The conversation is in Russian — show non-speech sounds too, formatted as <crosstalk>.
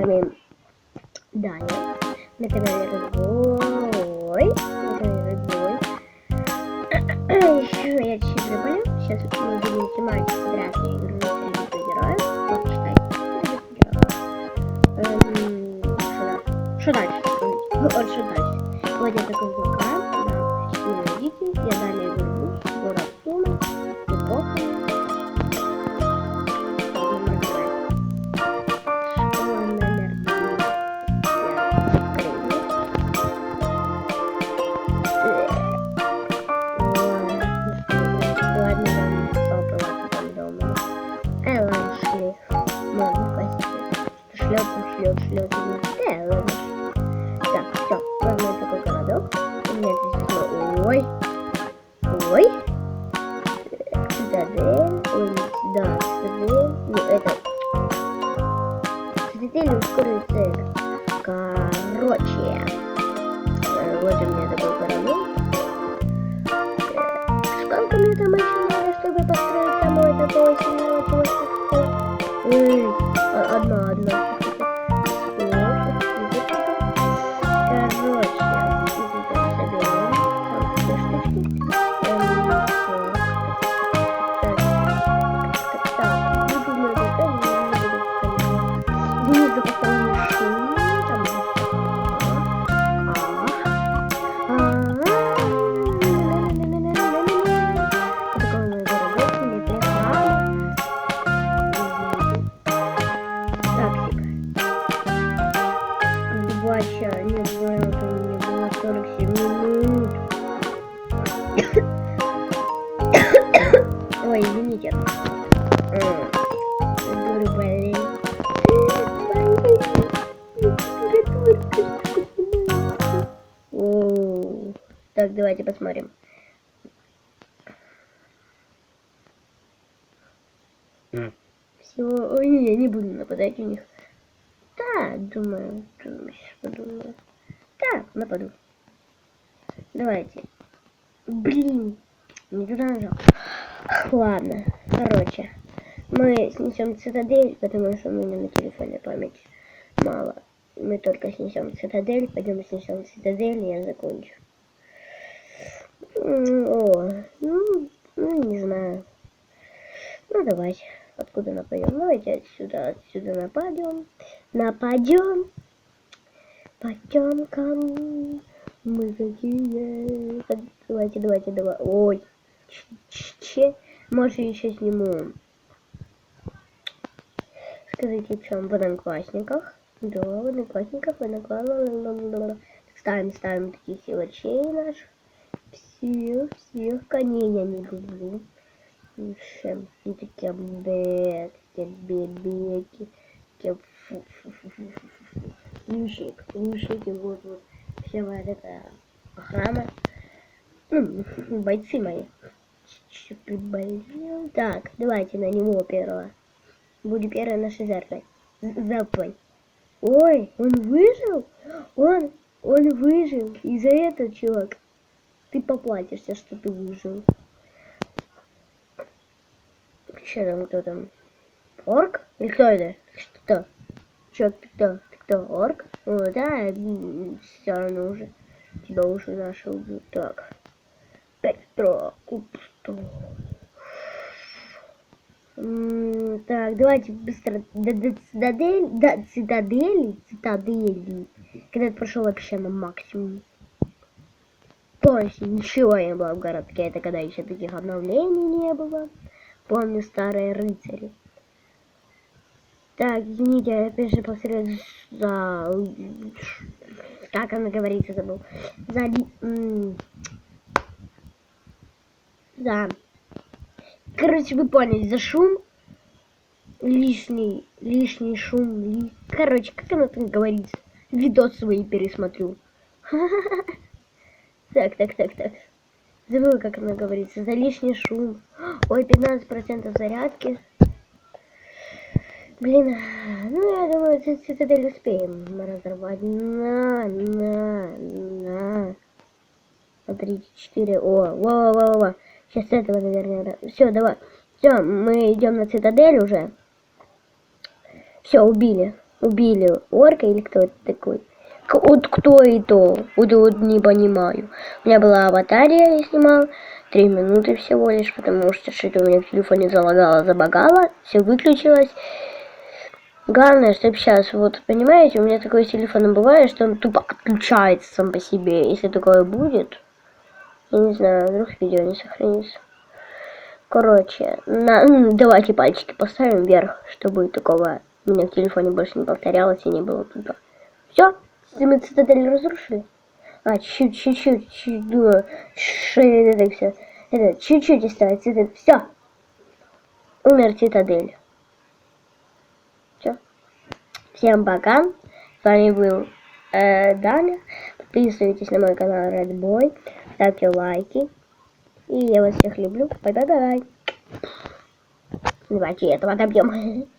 вами Даня на канале Разбой. На канале Разбой. <clears throat> Я чуть заболел. Сейчас мы будем снимать подряд Шлеп, шлеп. Эй, ладно. Так, все. Главное такой городок. У меня здесь всё- Ой. Ой. Цитадель. Ой, да, цитадель. Ну, это... Цитадель ускорится это. Короче. э, Вот у меня такой городок. Сколько мне там еще надо, чтобы построить самое такое сильное точно? Ой, а- одна, одна. Короче, Оу. Так, давайте посмотрим. Все, ой, не, я не буду нападать у них. Да, думаю, думаю, подумаю. Да, нападу. Давайте. Блин, не туда нажал. Ладно, короче. Мы снесем цитадель, потому что у меня на телефоне память мало. Мы только снесем цитадель, пойдем снесем цитадель, и я закончу. О, ну, ну, не знаю. Ну, давайте. Откуда нападем? Давайте отсюда, отсюда нападем. Нападем. Потемкам. Мы такие. Давайте, давайте, давайте. Ой. Че? Может, еще сниму. Скажите, в чем? В одноклассниках. Да, в одноклассниках, в одноклассниках. Ставим, ставим таких силачей наших. Всех, всех коней я не люблю. Ще ну, таке бе, таке бебеки, таке фу фу вот вот. Вся моя такая охрана. Ну, бойцы мои. Чуть приболел. Так, давайте на него первого. Буду первой нашей жертвой. З- Запой. Ой, он выжил? Он, он выжил. И за это, чувак, ты поплатишься, что ты выжил. Че там, кто там? Орк? Или кто это? Что? Че, ты кто? Ты кто, орк? О, да, все равно уже. Тебя уже убил. Так. Петро. М, Так, давайте быстро до, до цитадель, до цитадели, цитадели. Когда прошел вообще на максимум. Полностью ничего не было в городке. Это когда еще таких обновлений не было. Помню старые рыцари. Так, извините, я опять же повторяю за... Как она говорится, забыл. За... За... Короче, вы поняли, за шум. Лишний, лишний шум. ли- Короче, как она там говорится? Видос свои пересмотрю. <laughs> Так, так, так, так. Забыла, как она говорится. За лишний шум. Ой, 15% зарядки. Блин, ну я думаю, ц- цитадель успеем разорвать. На, на, на. Смотрите, 4. О, во, во, во, во. Сейчас этого, наверное. Все, давай. Все, мы идем на цитадель уже. Все, убили. убили орка или кто это такой. К- Вот кто это? Вот, вот не понимаю. У меня была аватария, я снимал. Три минуты всего лишь, потому что что-то у меня в телефоне залагало, забагало, все выключилось. Главное, чтобы сейчас, вот, понимаете, у меня такое с телефоном бывает, что он тупо отключается сам по себе. Если такое будет, я не знаю, вдруг видео не сохранится. Короче, на, м, давайте пальчики поставим вверх, чтобы такого у меня в телефоне больше не повторялось и не было тупо. Все, мы цитадель разрушили. А, чуть-чуть, чуть-чуть, чуть, думаю, это все. Это, чуть-чуть осталось, это, все. Умер цитадель. Все. Всем пока. С вами был э, Даня. Подписывайтесь на мой канал Red Boy. Ставьте лайки. И я вас всех люблю. Бай-бай-бай. Давайте этого добьем. <laughs>